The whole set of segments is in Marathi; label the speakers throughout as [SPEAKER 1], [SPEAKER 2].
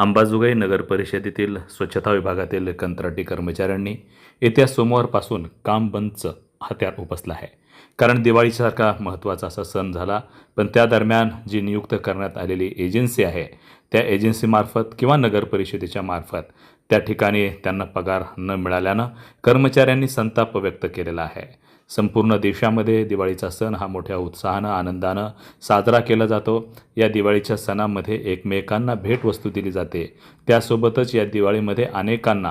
[SPEAKER 1] अंबाजोगाई नगर परिषदेतील स्वच्छता विभागातील कंत्राटी कर्मचाऱ्यांनी येत्या सोमवारपासून काम बंदचं हत्यार उपसलं आहे. कारण दिवाळीसारखा महत्त्वाचा असा सण झाला पण त्या दरम्यान जी नियुक्त करण्यात आलेली एजन्सी आहे त्या एजन्सीमार्फत किंवा नगर परिषदेच्या मार्फत त्या ठिकाणी त्यांना पगार न मिळाल्यानं कर्मचाऱ्यांनी संताप व्यक्त केलेला आहे. संपूर्ण देशामध्ये दिवाळीचा सण हा मोठ्या उत्साहानं आनंदानं साजरा केला जातो. या दिवाळीच्या सणामध्ये एकमेकांना भेटवस्तू दिली जाते. त्यासोबतच या दिवाळीमध्ये अनेकांना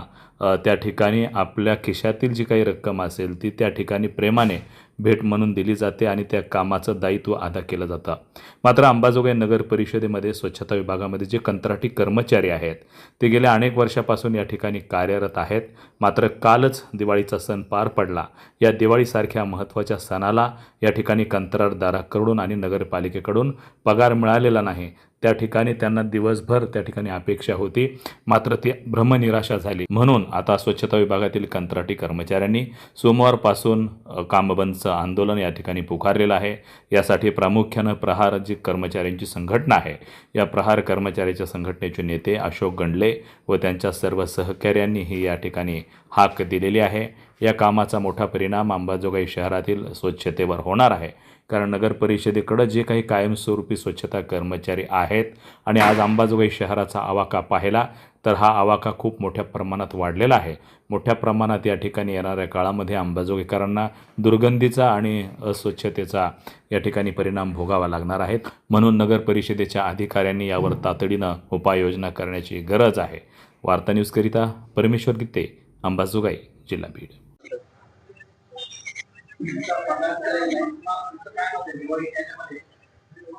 [SPEAKER 1] त्या ठिकाणी आपल्या खिशातील जी काही रक्कम असेल ती त्या ठिकाणी प्रेमाने भेट म्हणून दिली जाते आणि त्या कामाचं दायित्व अदा केलं जातं. मात्र अंबाजोगाई नगर परिषदेमध्ये स्वच्छता विभागामध्ये जे कंत्राटी कर्मचारी आहेत ते गेल्या अनेक वर्षापासून या ठिकाणी कार्यरत आहेत. मात्र कालच दिवाळीचा सण पार पडला. या दिवाळीसारख्या महत्त्वाच्या सणाला या ठिकाणी कंत्राटदाराकडून आणि नगरपालिकेकडून पगार मिळालेला नाही. त्या ठिकाणी त्यांना दिवसभर त्या ठिकाणी अपेक्षा होती. मात्र ती भ्रमनिराशा झाली. म्हणून आता स्वच्छता विभागातील कंत्राटी कर्मचाऱ्यांनी सोमवारपासून कामबंदचं आंदोलन या ठिकाणी पुकारलेलं आहे. यासाठी प्रामुख्यानं प्रहार जी कर्मचाऱ्यांची संघटना आहे या प्रहार कर्मचाऱ्याच्या संघटनेचे नेते अशोक गंडले व त्यांच्या सर्व सहकाऱ्यांनीही या ठिकाणी हाक दिलेली आहे. या कामाचा मोठा परिणाम अंबाजोगाई शहरातील स्वच्छतेवर होणार आहे. कारण नगर परिषदेकडं जे काही कायमस्वरूपी स्वच्छता कर्मचारी आहेत आणि आज अंबाजोगाई शहराचा आवाका पाहिला तर हा आवाका खूप मोठ्या प्रमाणात वाढलेला आहे. मोठ्या प्रमाणात या ठिकाणी येणाऱ्या काळामध्ये अंबाजोगाईकरांना दुर्गंधीचा आणि अस्वच्छतेचा या ठिकाणी परिणाम भोगावा लागणार आहेत. म्हणून नगर परिषदेच्या अधिकाऱ्यांनी यावर तातडीनं उपाययोजना करण्याची गरज आहे. वार्ता न्यूजकरिता परमेश्वर गित्ते अंबाजोगाई जिल्हा बीड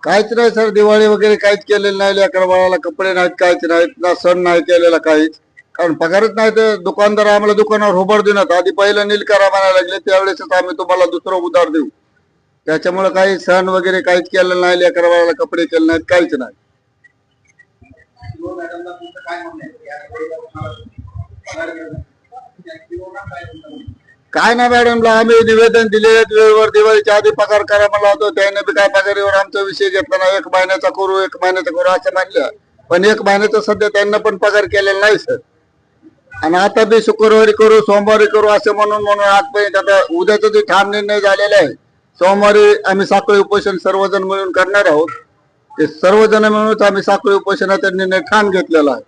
[SPEAKER 2] काहीच नाही सर दिवाळी वगैरे काहीच केलेलं नाही लेकर बाळाला कपडे नाहीत काहीच नाहीत ना सण नाही केलेला काहीच. कारण पगारच नाही तर दुकानदार आम्हाला दुकानावर होबर देणार आधी पहिलं नील म्हणायला लागले त्यावेळेसच आम्ही तुम्हाला दुसरं उधार देऊ. त्याच्यामुळे काही सण वगैरे काहीच केलेलं नाही लेकर बाळाला कपडे केले नाहीत काहीच नाही. काय नाही मॅडमला आम्ही निवेदन दिले वेळेवर दिवाळीच्या आधी पगार करा म्हणला होतो त्याने बी काय पगारीवर आमचा विषय घेतला नाही. एक महिन्याचा करू एक महिन्याचा करू असं म्हणलं पण एक महिन्याचा सध्या त्यांना पण पगार केलेला नाही सर आणि आता बी शुक्रवारी करू सोमवारी करू असं म्हणून म्हणून आजपर्यंत आता उद्याचा जे ठाम निर्णय झालेला आहे सोमवारी आम्ही साखळी उपोषण सर्वजण मिळून करणार आहोत. ते सर्वजण मिळून आम्ही साखळी उपोषणाचा निर्णय ठाम घेतलेला आहे.